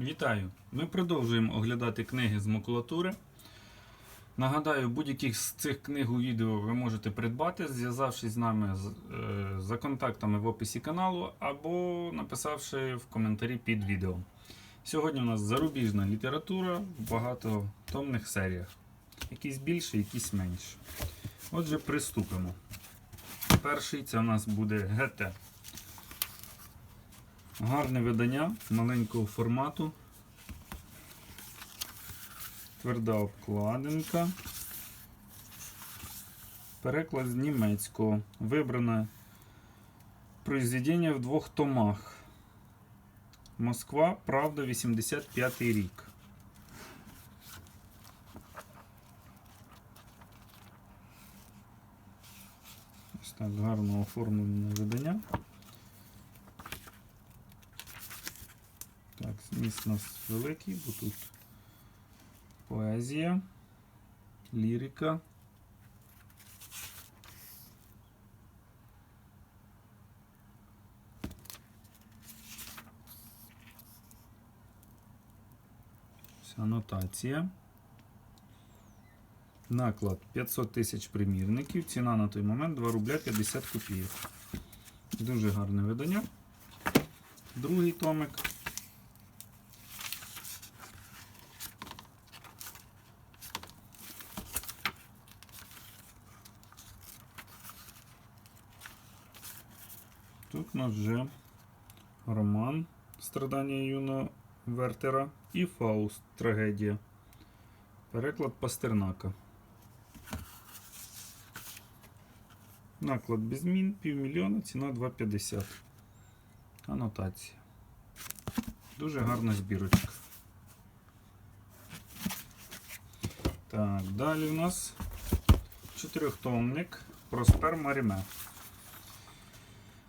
Вітаю! Ми продовжуємо оглядати книги з макулатури. Нагадаю, будь-яких з цих книг у відео ви можете придбати, зв'язавшись з нами е, за контактами в описі каналу або написавши в коментарі під відео. Сьогодні у нас зарубіжна література в багатотомних серіях. Якісь більше, якісь менше. Отже, приступимо. Перший це у нас буде ГТ. Гарне видання маленького формату. Тверда обкладинка. Переклад з німецького. Вибране произведення в двох томах. Москва, Правда, 85 рік. Ось так гарно оформлене видання. Так, зміст у нас великий, бо тут поезія, лірика. Анотація. Наклад 500 тисяч примірників. Ціна на той момент 2 рубля 50 копійок. Дуже гарне видання. Другий томик. У нас вже роман Страдання юного Вертера і Фауст Трагедія. Переклад Пастернака. Наклад без змін, півмільйона, ціна 2,50. Анотація. Дуже гарна збірочка. Так, далі у нас чотирьохтомник Проспер Маріме.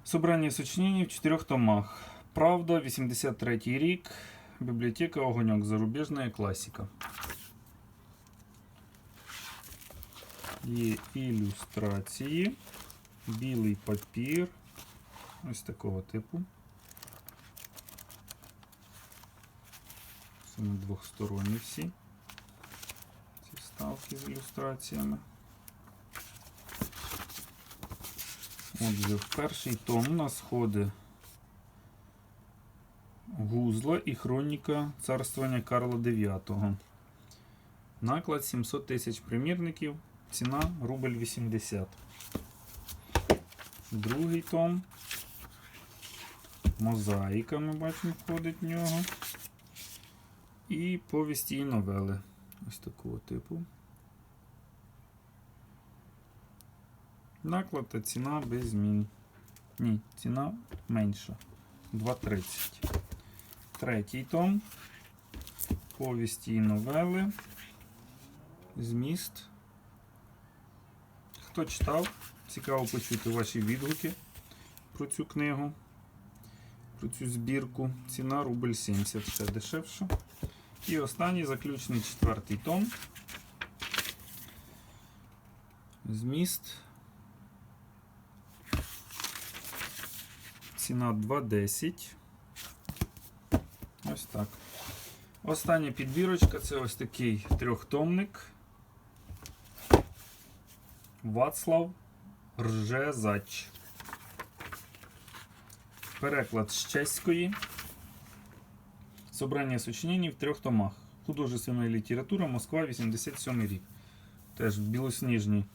Собрання сочинений в чотирьох томах. Правда, 83 рік. Бібліотека Огоньок. Зарубіжна класика. Є ілюстрації, білий папір. Ось такого типу. Саме двохсторонні всі. Ці вставки з ілюстраціями. Отже, в перший том у нас ходить Гузла і хроніка царствування Карла IX. Наклад 700 тисяч примірників, ціна рубль 80. Другий том. Мозаїка, ми бачимо, входить в нього. І повісті і новели. Ось такого типу. Наклад та ціна без змін. Ні, ціна менша. 2,30. Третій том. Повісті і новели. Зміст. Хто читав, цікаво почути ваші відгуки про цю книгу, про цю збірку. Ціна рубль 70, ще дешевше. І останній заключний четвертий том. Зміст. Ціна 2,10. Ось так. Остання підбірочка це ось такий трьохтомник. Вацлав Ржезач. Переклад з чеської. Собрання сочинень в трьох томах. Художественна література Москва 87 рік. Теж білосніжні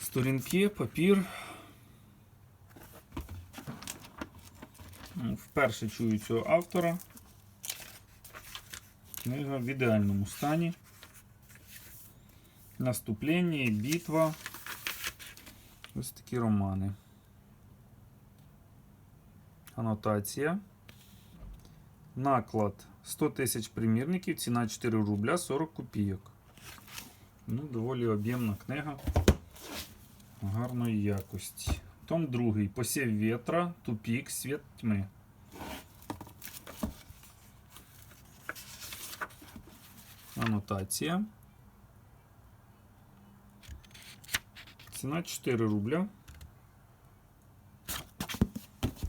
сторінки, папір. Вперше чую цього автора. Книга в ідеальному стані. Наступлення, битва. Ось такі романи. Анотація. Наклад 100 тисяч примірників, ціна 4 рубля 40 копійок. Ну, доволі об'ємна книга гарної якості. Том другий. Посів ветра, тупік, світ тьми. Анотація. Ціна 4 рубля.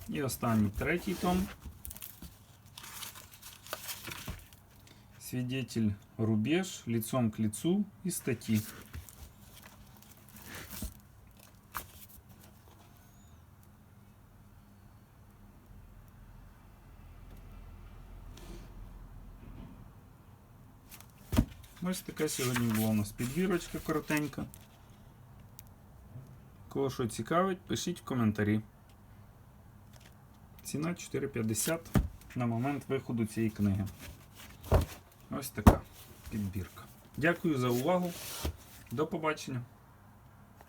І останній третій том. Свидетель рубеж, лицом к лицу і статті. Ось така сьогодні була у нас підбірочка коротенька. Кого що цікавить, пишіть в коментарі. Ціна 4,50 на момент виходу цієї книги. Ось така підбірка. Дякую за увагу. До побачення.